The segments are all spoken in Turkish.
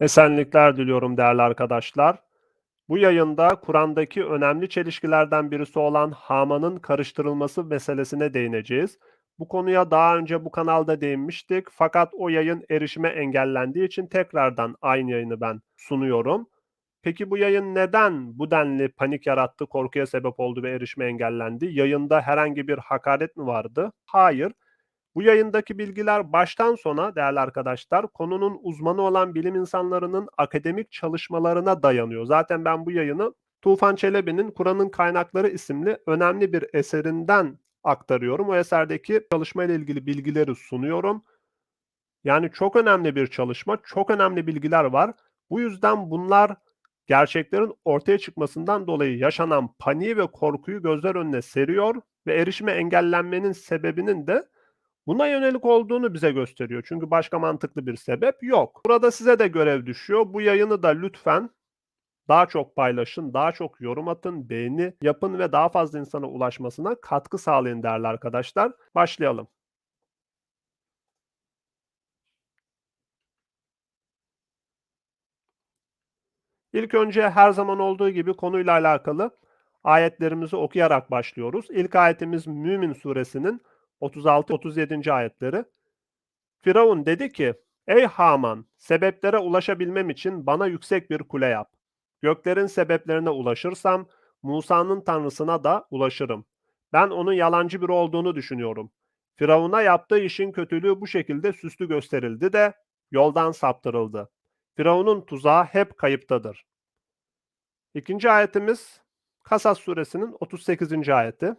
Esenlikler diliyorum değerli arkadaşlar. Bu yayında Kur'an'daki önemli çelişkilerden birisi olan Haman'ın karıştırılması meselesine değineceğiz. Bu konuya daha önce bu kanalda değinmiştik fakat o yayın erişime engellendiği için tekrardan aynı yayını ben sunuyorum. Peki bu yayın neden bu denli panik yarattı, korkuya sebep oldu ve erişime engellendi? Yayında herhangi bir hakaret mi vardı? Hayır. Bu yayındaki bilgiler baştan sona değerli arkadaşlar konunun uzmanı olan bilim insanlarının akademik çalışmalarına dayanıyor. Zaten ben bu yayını Tufan Çelebi'nin Kur'an'ın Kaynakları isimli önemli bir eserinden aktarıyorum. O eserdeki çalışma ile ilgili bilgileri sunuyorum. Yani çok önemli bir çalışma, çok önemli bilgiler var. Bu yüzden bunlar gerçeklerin ortaya çıkmasından dolayı yaşanan paniği ve korkuyu gözler önüne seriyor ve erişime engellenmenin sebebinin de Buna yönelik olduğunu bize gösteriyor. Çünkü başka mantıklı bir sebep yok. Burada size de görev düşüyor. Bu yayını da lütfen daha çok paylaşın, daha çok yorum atın, beğeni yapın ve daha fazla insana ulaşmasına katkı sağlayın değerli arkadaşlar. Başlayalım. İlk önce her zaman olduğu gibi konuyla alakalı ayetlerimizi okuyarak başlıyoruz. İlk ayetimiz Mümin suresinin 36-37. ayetleri. Firavun dedi ki, Ey Haman, sebeplere ulaşabilmem için bana yüksek bir kule yap. Göklerin sebeplerine ulaşırsam, Musa'nın tanrısına da ulaşırım. Ben onun yalancı biri olduğunu düşünüyorum. Firavun'a yaptığı işin kötülüğü bu şekilde süslü gösterildi de yoldan saptırıldı. Firavun'un tuzağı hep kayıptadır. İkinci ayetimiz Kasas suresinin 38. ayeti.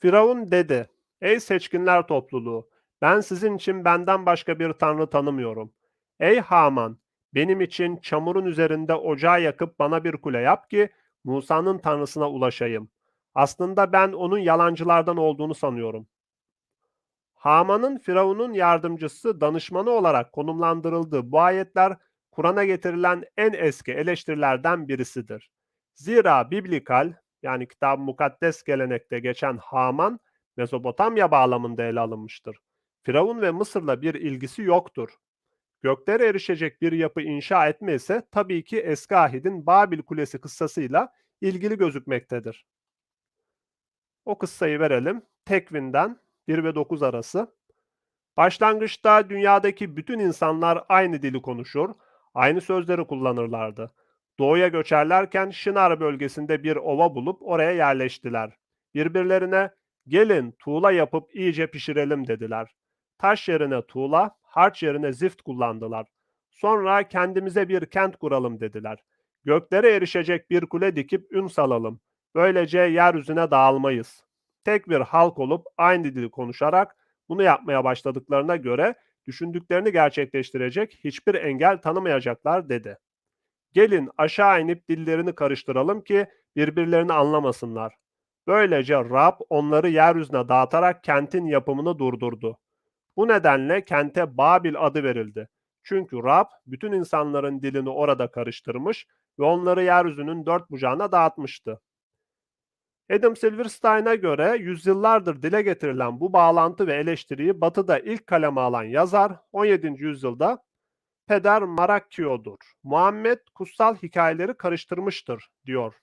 Firavun dedi, Ey seçkinler topluluğu, ben sizin için benden başka bir tanrı tanımıyorum. Ey Haman, benim için çamurun üzerinde ocağı yakıp bana bir kule yap ki Musa'nın tanrısına ulaşayım. Aslında ben onun yalancılardan olduğunu sanıyorum. Haman'ın Firavun'un yardımcısı, danışmanı olarak konumlandırıldığı bu ayetler Kur'an'a getirilen en eski eleştirilerden birisidir. Zira biblikal yani kitab-ı mukaddes gelenekte geçen Haman Mezopotamya bağlamında ele alınmıştır. Firavun ve Mısır'la bir ilgisi yoktur. Göklere erişecek bir yapı inşa etme ise tabii ki eski ahidin Babil Kulesi kıssasıyla ilgili gözükmektedir. O kıssayı verelim. Tekvin'den 1 ve 9 arası. Başlangıçta dünyadaki bütün insanlar aynı dili konuşur, aynı sözleri kullanırlardı. Doğuya göçerlerken Şinar bölgesinde bir ova bulup oraya yerleştiler. Birbirlerine gelin tuğla yapıp iyice pişirelim dediler. Taş yerine tuğla, harç yerine zift kullandılar. Sonra kendimize bir kent kuralım dediler. Göklere erişecek bir kule dikip ün salalım. Böylece yeryüzüne dağılmayız. Tek bir halk olup aynı dili konuşarak bunu yapmaya başladıklarına göre düşündüklerini gerçekleştirecek hiçbir engel tanımayacaklar dedi. Gelin aşağı inip dillerini karıştıralım ki birbirlerini anlamasınlar. Böylece Rab onları yeryüzüne dağıtarak kentin yapımını durdurdu. Bu nedenle kente Babil adı verildi. Çünkü Rab bütün insanların dilini orada karıştırmış ve onları yeryüzünün dört bucağına dağıtmıştı. Adam Silverstein'a göre yüzyıllardır dile getirilen bu bağlantı ve eleştiriyi Batı'da ilk kaleme alan yazar 17. yüzyılda Peder Maracchio'dur. Muhammed kutsal hikayeleri karıştırmıştır diyor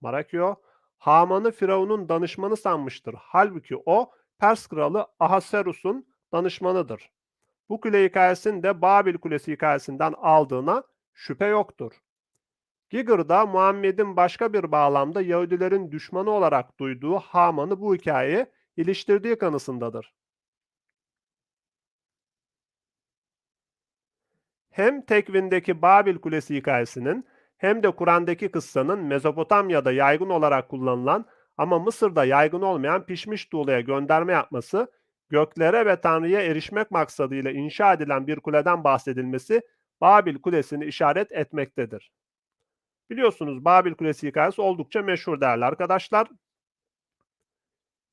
Maracchio. Haman'ı Firavun'un danışmanı sanmıştır. Halbuki o Pers kralı Ahasuerus'un danışmanıdır. Bu kule hikayesini de Babil Kulesi hikayesinden aldığına şüphe yoktur. Giger da Muhammed'in başka bir bağlamda Yahudilerin düşmanı olarak duyduğu Haman'ı bu hikayeye iliştirdiği kanısındadır. Hem Tekvin'deki Babil Kulesi hikayesinin hem de Kur'an'daki kıssanın Mezopotamya'da yaygın olarak kullanılan ama Mısır'da yaygın olmayan pişmiş tuğlaya gönderme yapması, göklere ve Tanrı'ya erişmek maksadıyla inşa edilen bir kuleden bahsedilmesi Babil Kulesi'ni işaret etmektedir. Biliyorsunuz Babil Kulesi hikayesi oldukça meşhur değerli arkadaşlar.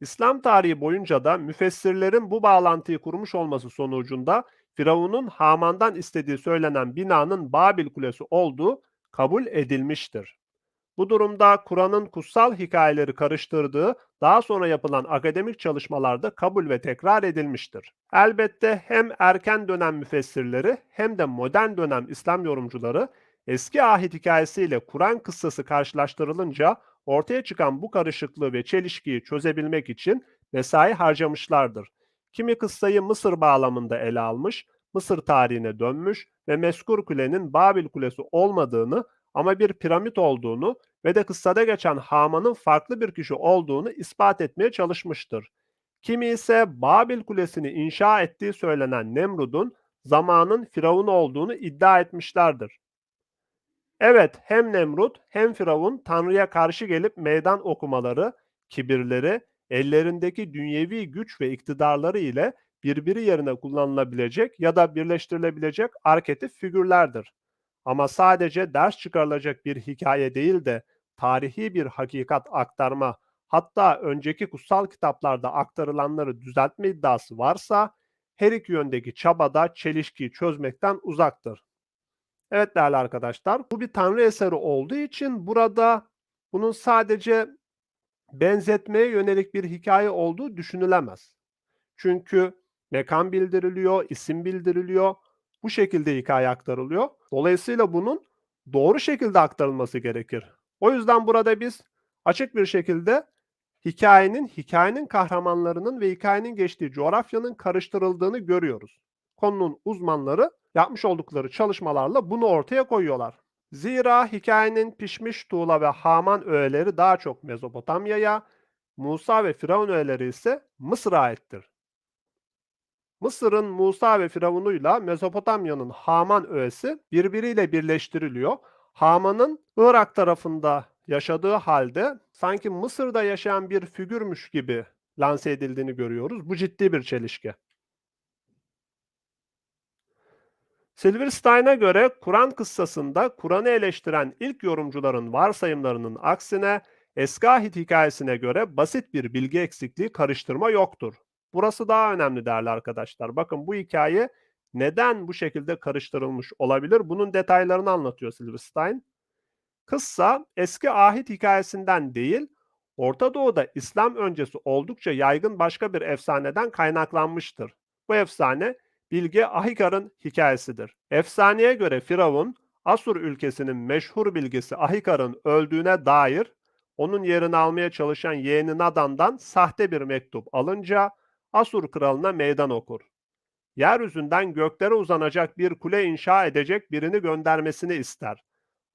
İslam tarihi boyunca da müfessirlerin bu bağlantıyı kurmuş olması sonucunda Firavun'un Haman'dan istediği söylenen binanın Babil Kulesi olduğu kabul edilmiştir. Bu durumda Kur'an'ın kutsal hikayeleri karıştırdığı daha sonra yapılan akademik çalışmalarda kabul ve tekrar edilmiştir. Elbette hem erken dönem müfessirleri hem de modern dönem İslam yorumcuları eski ahit hikayesiyle Kur'an kıssası karşılaştırılınca ortaya çıkan bu karışıklığı ve çelişkiyi çözebilmek için mesai harcamışlardır. Kimi kıssayı Mısır bağlamında ele almış, Mısır tarihine dönmüş ve Meskur Kule'nin Babil Kulesi olmadığını ama bir piramit olduğunu ve de kıssada geçen Haman'ın farklı bir kişi olduğunu ispat etmeye çalışmıştır. Kimi ise Babil Kulesi'ni inşa ettiği söylenen Nemrud'un zamanın Firavun olduğunu iddia etmişlerdir. Evet, hem Nemrut hem Firavun Tanrı'ya karşı gelip meydan okumaları, kibirleri, ellerindeki dünyevi güç ve iktidarları ile birbiri yerine kullanılabilecek ya da birleştirilebilecek arketip figürlerdir. Ama sadece ders çıkarılacak bir hikaye değil de tarihi bir hakikat aktarma, hatta önceki kutsal kitaplarda aktarılanları düzeltme iddiası varsa her iki yöndeki çabada çelişkiyi çözmekten uzaktır. Evet değerli arkadaşlar, bu bir tanrı eseri olduğu için burada bunun sadece benzetmeye yönelik bir hikaye olduğu düşünülemez. Çünkü mekan bildiriliyor, isim bildiriliyor. Bu şekilde hikaye aktarılıyor. Dolayısıyla bunun doğru şekilde aktarılması gerekir. O yüzden burada biz açık bir şekilde hikayenin, hikayenin kahramanlarının ve hikayenin geçtiği coğrafyanın karıştırıldığını görüyoruz. Konunun uzmanları yapmış oldukları çalışmalarla bunu ortaya koyuyorlar. Zira hikayenin pişmiş tuğla ve Haman öğeleri daha çok Mezopotamya'ya, Musa ve Firavun öğeleri ise Mısır'a aittir. Mısır'ın Musa ve Firavun'uyla Mezopotamya'nın Haman öğesi birbiriyle birleştiriliyor. Haman'ın Irak tarafında yaşadığı halde sanki Mısır'da yaşayan bir figürmüş gibi lanse edildiğini görüyoruz. Bu ciddi bir çelişki. Silverstein'a göre Kur'an kıssasında Kur'an'ı eleştiren ilk yorumcuların varsayımlarının aksine eski ahit hikayesine göre basit bir bilgi eksikliği karıştırma yoktur. Burası daha önemli değerli arkadaşlar. Bakın bu hikaye neden bu şekilde karıştırılmış olabilir? Bunun detaylarını anlatıyor Silverstein. Kıssa eski ahit hikayesinden değil, Orta Doğu'da İslam öncesi oldukça yaygın başka bir efsaneden kaynaklanmıştır. Bu efsane Bilge Ahikar'ın hikayesidir. Efsaneye göre Firavun, Asur ülkesinin meşhur bilgisi Ahikar'ın öldüğüne dair onun yerini almaya çalışan yeğeni Nadan'dan sahte bir mektup alınca Asur kralına meydan okur. Yeryüzünden göklere uzanacak bir kule inşa edecek birini göndermesini ister.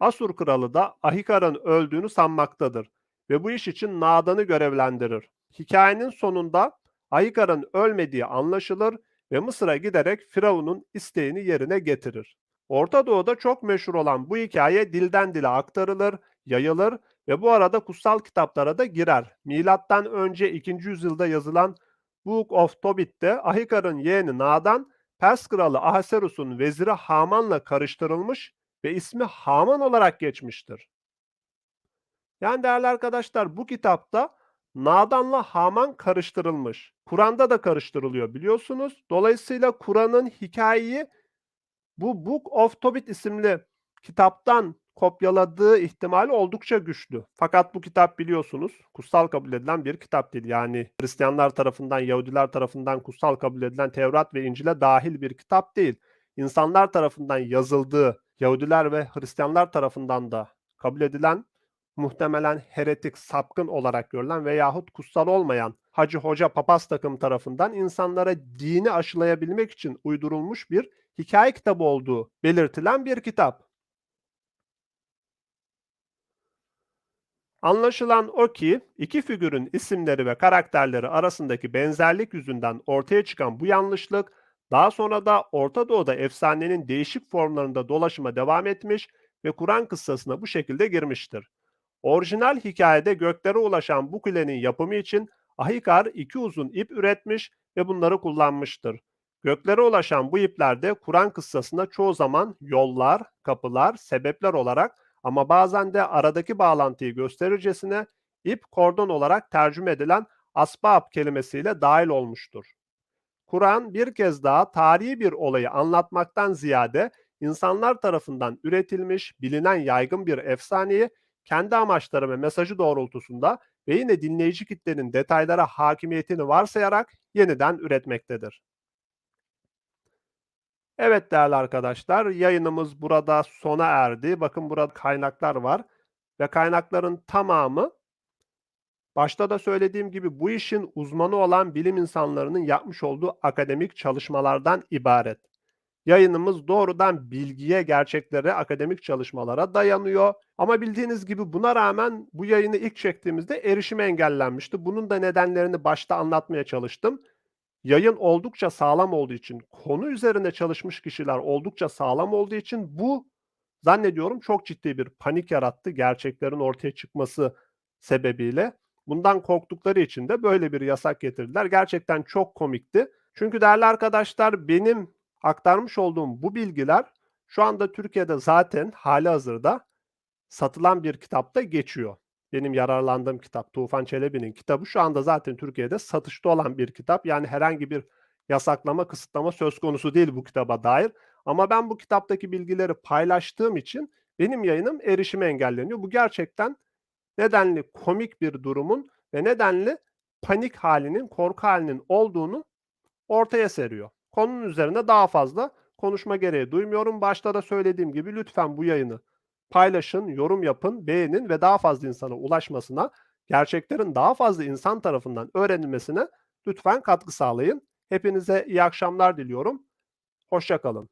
Asur kralı da Ahikar'ın öldüğünü sanmaktadır ve bu iş için Nadan'ı görevlendirir. Hikayenin sonunda Ahikar'ın ölmediği anlaşılır ve Mısır'a giderek Firavun'un isteğini yerine getirir. Orta Doğu'da çok meşhur olan bu hikaye dilden dile aktarılır, yayılır ve bu arada kutsal kitaplara da girer. Milattan önce 2. yüzyılda yazılan Book of Tobit'te Ahikar'ın yeğeni Nadan, Pers kralı Ahasuerus'un veziri Haman'la karıştırılmış ve ismi Haman olarak geçmiştir. Yani değerli arkadaşlar bu kitapta Nadan'la Haman karıştırılmış. Kur'an'da da karıştırılıyor biliyorsunuz. Dolayısıyla Kur'an'ın hikayeyi bu Book of Tobit isimli kitaptan kopyaladığı ihtimali oldukça güçlü. Fakat bu kitap biliyorsunuz kutsal kabul edilen bir kitap değil. Yani Hristiyanlar tarafından, Yahudiler tarafından kutsal kabul edilen Tevrat ve İncil'e dahil bir kitap değil. İnsanlar tarafından yazıldığı, Yahudiler ve Hristiyanlar tarafından da kabul edilen muhtemelen heretik, sapkın olarak görülen veyahut kutsal olmayan hacı hoca papaz takım tarafından insanlara dini aşılayabilmek için uydurulmuş bir hikaye kitabı olduğu belirtilen bir kitap. Anlaşılan o ki iki figürün isimleri ve karakterleri arasındaki benzerlik yüzünden ortaya çıkan bu yanlışlık daha sonra da Orta Doğu'da efsanenin değişik formlarında dolaşıma devam etmiş ve Kur'an kıssasına bu şekilde girmiştir. Orijinal hikayede göklere ulaşan bu kulenin yapımı için Ahikar iki uzun ip üretmiş ve bunları kullanmıştır. Göklere ulaşan bu ipler de Kur'an kıssasında çoğu zaman yollar, kapılar, sebepler olarak ama bazen de aradaki bağlantıyı gösterircesine ip kordon olarak tercüme edilen asbab kelimesiyle dahil olmuştur. Kur'an bir kez daha tarihi bir olayı anlatmaktan ziyade insanlar tarafından üretilmiş, bilinen yaygın bir efsaneyi kendi amaçları ve mesajı doğrultusunda ve yine dinleyici kitlenin detaylara hakimiyetini varsayarak yeniden üretmektedir. Evet değerli arkadaşlar, yayınımız burada sona erdi. Bakın burada kaynaklar var ve kaynakların tamamı başta da söylediğim gibi bu işin uzmanı olan bilim insanlarının yapmış olduğu akademik çalışmalardan ibaret. Yayınımız doğrudan bilgiye, gerçeklere, akademik çalışmalara dayanıyor. Ama bildiğiniz gibi buna rağmen bu yayını ilk çektiğimizde erişim engellenmişti. Bunun da nedenlerini başta anlatmaya çalıştım. Yayın oldukça sağlam olduğu için, konu üzerine çalışmış kişiler oldukça sağlam olduğu için bu zannediyorum çok ciddi bir panik yarattı gerçeklerin ortaya çıkması sebebiyle. Bundan korktukları için de böyle bir yasak getirdiler. Gerçekten çok komikti. Çünkü değerli arkadaşlar benim aktarmış olduğum bu bilgiler şu anda Türkiye'de zaten hali hazırda satılan bir kitapta geçiyor. Benim yararlandığım kitap Tufan Çelebi'nin kitabı şu anda zaten Türkiye'de satışta olan bir kitap. Yani herhangi bir yasaklama, kısıtlama söz konusu değil bu kitaba dair. Ama ben bu kitaptaki bilgileri paylaştığım için benim yayınım erişime engelleniyor. Bu gerçekten nedenli komik bir durumun ve nedenli panik halinin, korku halinin olduğunu ortaya seriyor. Konunun üzerine daha fazla konuşma gereği duymuyorum. Başta da söylediğim gibi lütfen bu yayını paylaşın, yorum yapın, beğenin ve daha fazla insana ulaşmasına, gerçeklerin daha fazla insan tarafından öğrenilmesine lütfen katkı sağlayın. Hepinize iyi akşamlar diliyorum. Hoşçakalın.